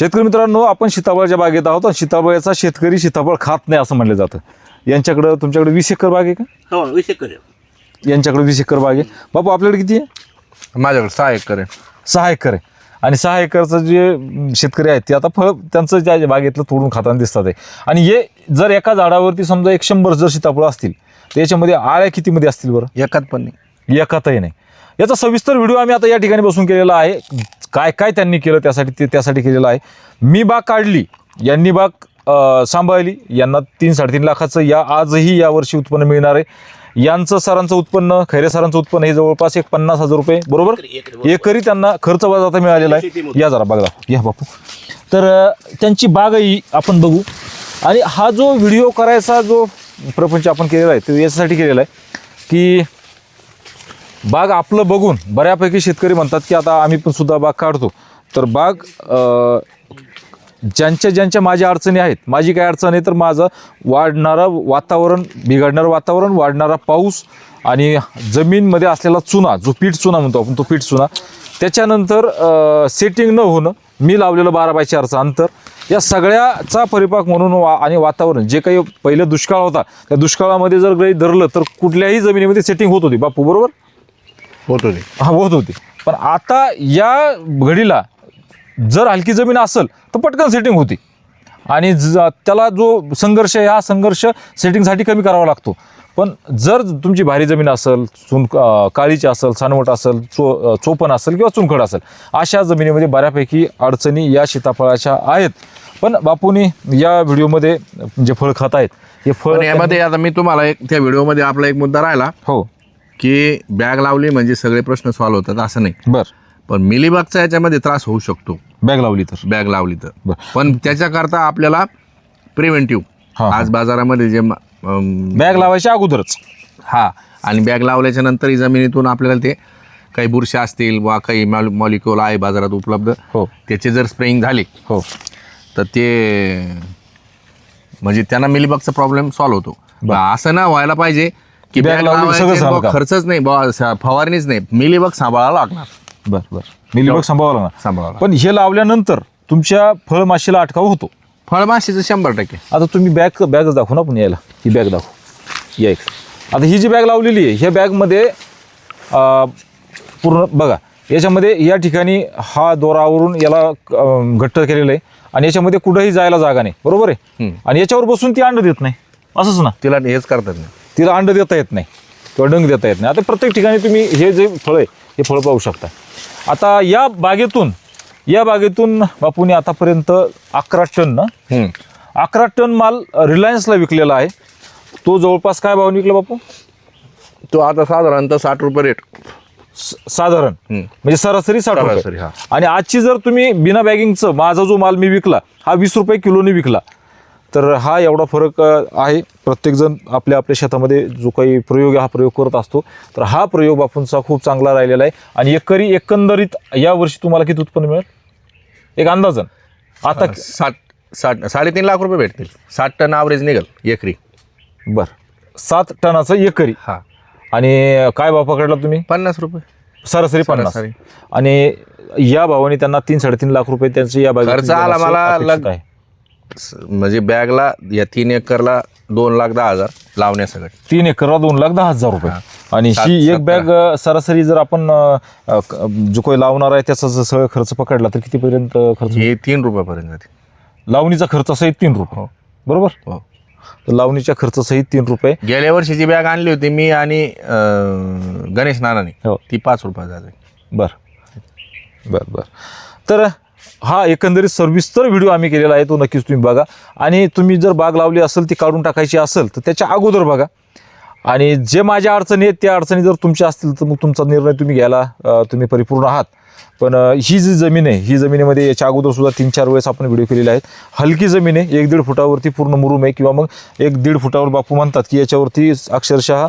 शेतकरी मित्रांनो आपण सीताफळाच्या बागेत आहोत आणि सीताफळाचा शेतकरी सीताफळ खात नाही असं म्हणलं जातं. यांच्याकडं तुमच्याकडे वीस एकर बाग आहे का? हो वीस एकर आहे. यांच्याकडे वीस एकर बाग आहे. बापू आपल्याकडे किती आहे? माझ्याकडे सहा एकर आहे. सहा एकर आहे. आणि सहा एकरचं जे शेतकरी आहेत ते आता फळ त्यांचं त्या बागेतलं तोडून खाताना दिसतात आहे. आणि हे जर एका झाडावरती समजा एक शंभर जर सीताफळ असतील तर याच्यामध्ये आळ्या कितीमध्ये असतील बरं? एकात पण नाही. एकातही नाही. याचा सविस्तर व्हिडिओ आम्ही आता या ठिकाणी बसून केलेला आहे. काय काय त्यांनी केलं त्यासाठी ते त्यासाठी केलेलं आहे. मी बाग काढली यांनी बाग सांभाळली यांना तीन साडेतीन लाखाचं या आजही यावर्षी उत्पन्न मिळणार आहे. यांचं सरांचं उत्पन्न खैरे सरांचं उत्पन्न हे जवळपास एक पन्नास हजार रुपये बरोबर? एकरी- त्यांना खर्च वजा मिळालेला आहे. या जरा दाखव या बापू. तर त्यांची बागही आपण बघू. आणि हा जो व्हिडिओ करायचा जो प्रपंच आपण केलेला आहे तो याच्यासाठी केलेला आहे की बाग आपलं बघून बऱ्यापैकी शेतकरी म्हणतात की आता आम्ही पण सुद्धा बाग काढतो. तर बाग ज्यांच्या ज्यांच्या माझ्या अडचणी आहेत माझी काय अडचण आहे तर माझं वाढणारं वातावरण बिघडणारं वातावरण वाढणारा पाऊस आणि जमीनमध्ये असलेला चुना जो पीठ चुना म्हणतो आपण तो पीठ चुना त्याच्यानंतर सेटिंग न होणं मी लावलेलं बारा बाय चारचं अंतर या सगळ्याचा परिपाक म्हणून वा आणि वातावरण जे काही पहिलं दुष्काळ होता त्या दुष्काळामध्ये जर गृहीत धरलं तर कुठल्याही जमिनीमध्ये सेटिंग होत होती. बापू बरोबर? होत होते. हा होत होती. पण आता या घडीला जर हलकी जमीन असेल तर पटकन सेटिंग होती. आणि ज त्याला जो संघर्ष आहे हा संघर्ष सेटिंगसाठी कमी करावा लागतो. पण जर तुमची भारी जमीन असेल चुन काळीची असेल सानवट असेल चो चोपण असेल किंवा चुनखड असेल अशा जमिनीमध्ये बऱ्यापैकी अडचणी या सीताफळाच्या आहेत. पण बापूनी या व्हिडिओमध्ये जे फळ खात आहेत हे फळ यामध्ये आता मी तुम्हाला एक त्या व्हिडिओमध्ये आपला एक मुद्दा राहिला. हो. की बॅग लावली म्हणजे सगळे प्रश्न सॉल्व्ह होतात असं नाही. बर. पण मिलीबागचा याच्यामध्ये त्रास होऊ शकतो. बॅग लावली तर. बॅग लावली तर. पण त्याच्याकरता आपल्याला प्रिव्हेंटिव्ह. आज बाजारामध्ये जे बॅग लावायच्या अगोदरच. हा आणि बॅग लावल्याच्या नंतर जमिनीतून आपल्याला ते काही बुरशा असतील वा काही मॉलिक्युल आहे बाजारात उपलब्ध हो. त्याचे जर स्प्रेइंग झाली हो. तर ते म्हणजे त्यांना मिलीबगचा प्रॉब्लेम सॉल्व्ह होतो. असं ना व्हायला पाहिजे की बॅग लावली सगळं झालं का? खर्चच नाही बुवा, स- फवारणीच नाही. मिलीबग सांभाळावं लागणार. बर बर. मिलीबग सांभाळावं लागणार. सांभाळावं पण हे लावल्यानंतर तुमच्या फळमाशीला अटकाव होतो. फळमाशीचं शंभर टक्के. आता तुम्ही बॅग बॅगच दाखवू ना पण यायला. ही बॅग दाखवू. या एक. आता ही जी बॅग लावलेली आहे ह्या बॅगमध्ये अं, पूर्ण बघा याच्यामध्ये या ठिकाणी हा दोरावरून याला अं, घट्ट केलेलं आहे. आणि याच्यामध्ये कुठंही जायला जागा नाही. बरोबर आहे? हम्म. आणि याच्यावर बसून ती अंड देत नाही. असंच ना? तिला हेच करतात नाही तिला अंड देता येत नाही किंवा डंग देता येत नाही. आता प्रत्येक ठिकाणी तुम्ही हे जे फळ आहे हे फळ पाहू शकता. आता या बागेतून या बागेतून बापूने आतापर्यंत अकरा टन ना हम्म. अकरा टन माल रिलायन्सला विकलेला आहे. तो जवळपास काय भावाने विकला बापू? तो आता साधारणतः साठ रुपये रेट. साधारण. म्हणजे सरासरी साठ रुपये. हा. आणि आजची जर तुम्ही बिना बॅगिंगचं माझा जो माल मी विकला हा वीस रुपये किलोने विकला. तर हा एवढा फरक आहे. प्रत्येकजण आपल्या आपल्या शेतामध्ये जो काही प्रयोग हा प्रयोग करत असतो. तर हा प्रयोग बापूंचा खूप चांगला राहिलेला आहे. आणि एकरी एकंदरीत या वर्षी तुम्हाला किती उत्पन्न मिळेल? एक अंदाजन. आता साठ साठ साडेतीन लाख रुपये भेटतील. साठ टन ॲव्हरेज निघल एकरी. बर. सात टनाचं एकरी. हा. आणि काय भाव पकडला तुम्ही? पन्नास रुपये. सरासरी पन्नास. आणि या भावाने त्यांना तीन साडेतीन लाख रुपये त्यांचे या खर्च आला मला लग- आहे. म्हणजे बॅगला या तीन एकरला दोन लाख दहा हजार लावण्यासकट तीन एकरला दोन लाख दहा हजार रुपये. आणि ही एक बॅग सरासरी जर आपण जो काही लावणार आहे त्याचा जर सगळं खर्च पकडला तर कितीपर्यंत खर्च हे तीन रुपयापर्यंत जाते. लावणीचा खर्च सहित तीन रुपये. हो. बरोबर? हो. तर लावणीच्या खर्च सहित तीन रुपये. गेल्या वर्षीची बॅग आणली होती मी आणि गणेश नानाने. हो. ती पाच रुपये जाते. बर. बर बर. तर हा एकंदरीत सर्विस्तर व्हिडिओ आम्ही केलेला आहे तो नक्कीच तुम्ही बघा. आणि तुम्ही जर बाग लावली असेल ती काढून टाकायची असेल तर त्याच्या अगोदर बघा. आणि जे माझ्या अडचणी आहेत त्या अडचणी जर तुमच्या असतील तर मग तुमचा निर्णय तुम्ही घ्यायला तुम्ही परिपूर्ण आहात. पण ही जी जमीन आहे ही जमिनीमध्ये याच्या अगोदरसुद्धा तीन चार वेळेस आपण व्हिडिओ केलेले आहेत. हलकी जमीन आहे एक दीड फुटावरती पूर्ण मुरुम आहे किंवा मग एक दीड फुटावर बापू म्हणतात की याच्यावरती अक्षरशः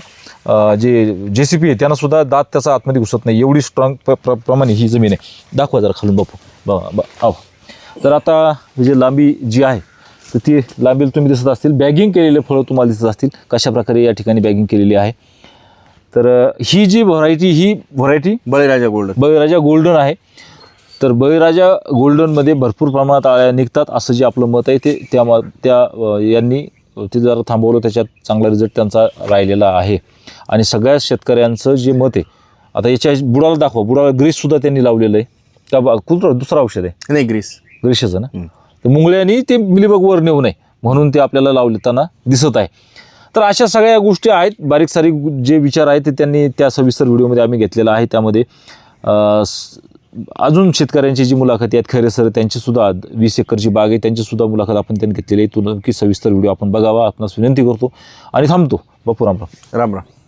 जे जे सी पी आहे त्यांनासुद्धा दात त्याचा आतमध्ये घुसत नाही. एवढी स्ट्रॉंग प्रमाणे ही जमीन आहे. दाखवा जरा खालून बापू. बघा बा आव तर आता जी लांबी जी आहे तर ती लांबीला तुम्ही दिसत असतील बॅगिंग केलेले फळं तुम्हाला दिसत असतील. कशा प्रकारे या ठिकाणी बॅगिंग केलेली आहे? तर ही जी व्हरायटी ही variety Baliraja gold Baliraja golden आहे. तर बळीराजा गोल्डनमध्ये भरपूर प्रमाणात आळ्या निघतात असं जे आपलं मत आहे ते त्या म- त्या यांनी ते जरा थांबवलं त्याच्यात चांगला रिझल्ट त्यांचा राहिलेला आहे. आणि सगळ्या शेतकऱ्यांचं जे मत आहे आता याच्या बुडाला दाखवा बुडाला ग्रीससुद्धा त्यांनी लावलेलं आहे. त्या बा- कुठं दुसरं औषध आहे. नाही ग्रीस. ग्रीषचं ना. तर मुंगळ्यांनी ते मिलीबग वर नेऊ नये म्हणून ते आपल्याला लावताना दिसत आहे. तर अशा सगळ्या गोष्टी आहेत. बारीक सारीक जे विचार आहेत ते त्यांनी त्या सविस्तर व्हिडिओमध्ये आम्ही घेतलेला आहे. त्यामध्ये अं, स- अजून शेतकऱ्यांची जी मुलाखती आहेत खैरे सर त्यांची सुद्धा वीस एकरची बाग आहे त्यांची सुद्धा मुलाखत आपण त्यांनी घेतलेली आहे. तो नक्की सविस्तर व्हिडिओ आपण बघावा आपणास विनंती करतो. आणि थांबतो. बापू रामराव राम राम.